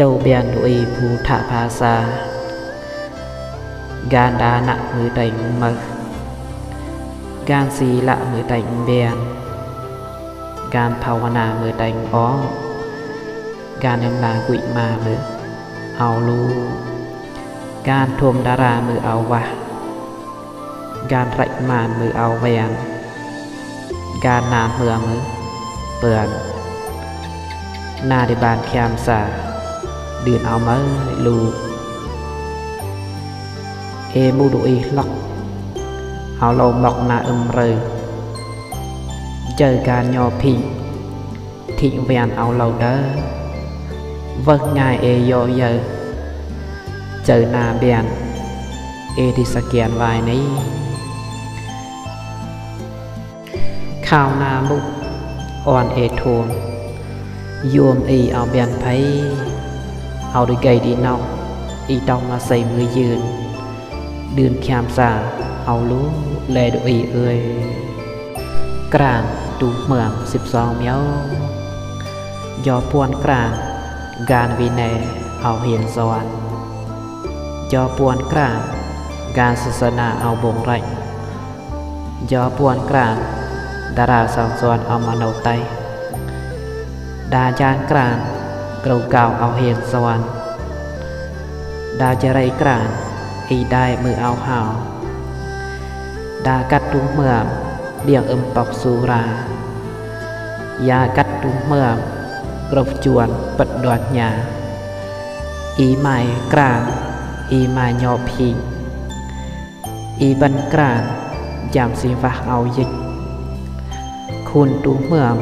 เจ้าเบียนดุยภูถาภาษากานดานะมือแต่งมึกกานศีละมือแต่งเบียนการภาวนามือแต่งอ้อการนำลากุยมามือเอาลูการทวมดารามือเอาวะการไรมานมือเอาเบียนการนามเมือมือเปื่อนนาดิบานแคมซา ឌឿនអមើលូអេមូឌូអ៊ីឡុកហៅឡូមកណាអឹមរើជើការញោភីធីវៀនអោឡូដឺវឹកងាយអេយោយើជើណាបៀនអេទីសកៀនវ៉ៃនេះខាវណាមុអនអេធូនយូមអ៊ីអោបៀនផៃ เอาด้วยไกดีน้องอีตองมาใส่มือยืนเดือนแคมสาเอารู้แลดุอีเอ้ยกลางดูเหมืองสิบสองเมียวยอพวนกลาง การวินัยเอาเหียนสวรรค์ยอพวนกลาง การศาสนาเอาบงไรยอพวนกลาง ดาราสองส่วนเอามาโนไตดาจานกลาง ក្រៅកៅអោហៀនសវណ្ណដាចរៃក្រានអ៊ីដែរមើអោហោដាកាត់ទុំមើដៀងអឹមបកស៊ូរាយ៉ាកាត់ទុំមើក្រពជួនបិទដួតញ៉ាអ៊ីម៉ៃក្រានអ៊ីម៉ៃញោភីអ៊ីបិនក្រានចាំស៊ីវ៉ះអោយិច คุณตูเมือง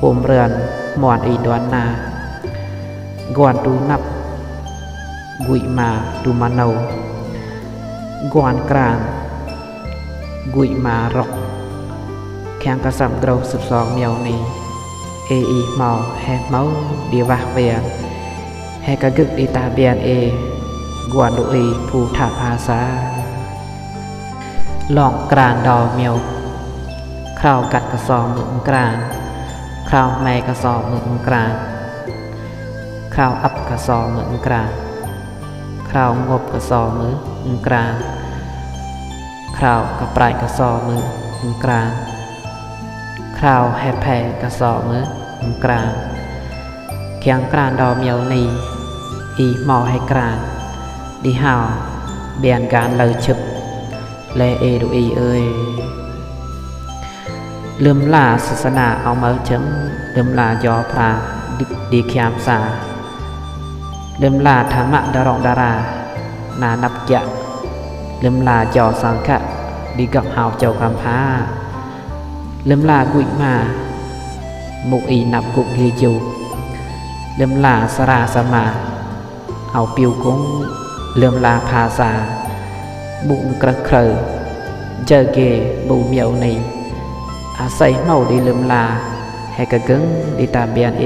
โอมเรือนหมอนอีดวนนา กวนตูนับกุยมาตูมาเนากวนกลางกุยมารกแข่งกระสับกราสิบสองเมียวนี้เออีเมาแฮเมาดีวะเวียนแฮกะกึกดีตาเบียนเอกวนดูอีผู้ถาภาษาลองกลางดอเมียวคราวกัดกระสอบมือกลางคราวแม่กระสอบมือกลาง คราวอับกระสอมือกลางคราวงบกระสอมือกลางคราวกระปลายกระสอมือกลางคราวแฮแพกระสอมือกลางเคียงกลางดอเมียวนีอีหมอให้กลางดีหาวเบียนการเลยชึบแลเอดูอีเอ้ยลืมลาศาสนาเอามาเฉิงลืมลายอพราดิดีคมสา ลืมลาธรรมะดารองดารา นานับยะลืมลาจอสังฆะดีกับหาวเจ้าคำพาลืมลากุยมามุอีนับกุกเฮจูลืมลาสราสมา เอาปิวกุ้งลืมลาภาษา บุงกระเครเจอเกบูเมียวในอาศัยเมาดีลืมลาให้กระกึงดีตามเบียนเอ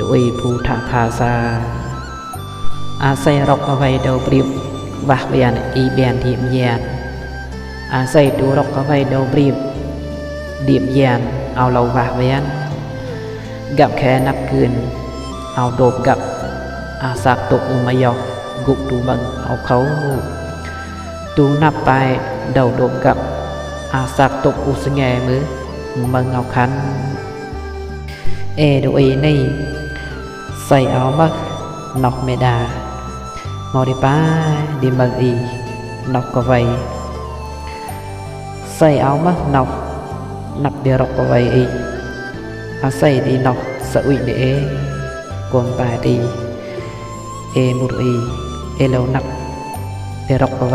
ด้วยผู้ทาภาษา อาศัยรกเอาไว้เดาปริบวะเบียนอีเบียนทีมเยียนอาศัยดูรกเอาไว้เดาปริบดีมเยียนเอาเราวะเวียนกับแค่นับคืน เอาโดบกับอาสักตกอุมายอกกุกดูบังเอาเขาดูนับไปเดาโดบกับอาสักตกอุสแงมือมึงเอาคันเอดูอีนี่ใส่เอามักนอกเมดา มอดิป้าดิมังอีนอกก็ไวใส่เอามักนอกนับเดียรกก็ไวอีอาศัยดีนอกสะอุยเดเอกวมปาดีเอมุดอีเอเลวนับเดียรกก็ไ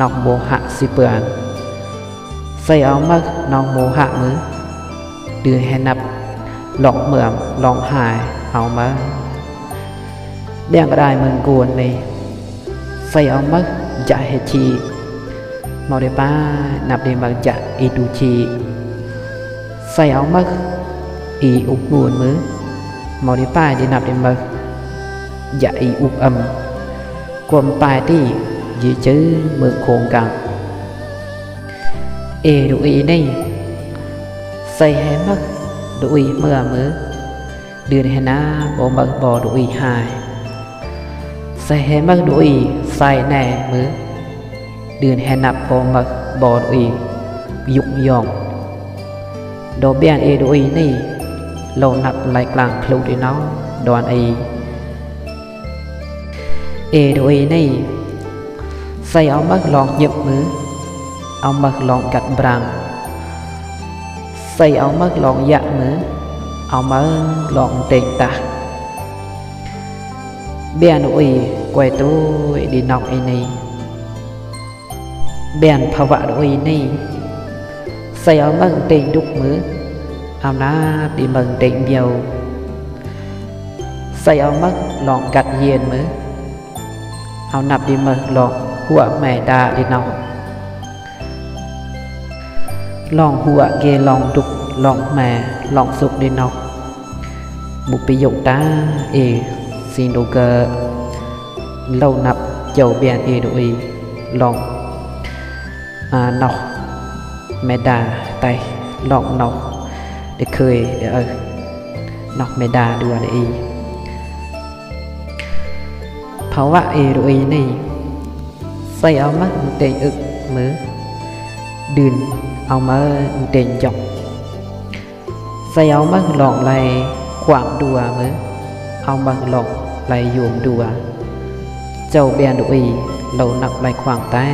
นองโมหะสิเปือนใส่เอามักนองโมหะมือดือแหนับหลอกเหมือมหลอกหายเอามาเดียงได้เมืองกวนนี่ใส่เอามักจะเฮชีมาเดป้านับเดมักจะอีดูชีใส่เอามักอีอุกนวนมือมาเดป้าจะนับเดมักจะอีอุบอัมกวมปลายที่ ยื้อจื้อเมืองโคงกังเอดูอีนี่ใส่แฮมักดูอีเมื่อมือเดือนแฮนาบอมักบอดูอีหายใส่แฮมักดูอีใส่แน่มือเดือนแฮนับบอมักบอดูอียุกยองดอเบียนเอดูอีนี่เรานับไหลกลางคลูดีน้องดอนอี ស័យអមឹកឡងយឹបមើអមឹកឡងកាត់ប្រាំងស័យអមឹកឡងយ៉ាក់មើអមឹកឡងតេងតាបែនអ៊ុយកែទូឌីណុកអ៊ីនីបែនភវៈអ៊ុយនីស័យអមឹកតេងឌុកមើអំណាឌីមឹងតេងយោស័យអមឹកឡងកាត់យៀនមើ เอานับดีมือลองหัวแม่ดาดีเนาลองหัวเกลองดุกลองแม่ลองสุกดีเนาบุปิยกตาเอซินโดเกอร์ lâu nạp dầu biển y đuôi lòng à nọc mẹ đà tay lòng nọc để cười để ơ nọc mẹ đà đùa để y ภาวะเอรุเอนี่ใส่เอามาเต็งอึกมือดืนเอามาเต็งจอกใส่เอามาหลอกไหลขวางดัวมือเอามาหลอกไหลโยมดัวเจ้าเบียนดุยเรานักไหลขวางตาย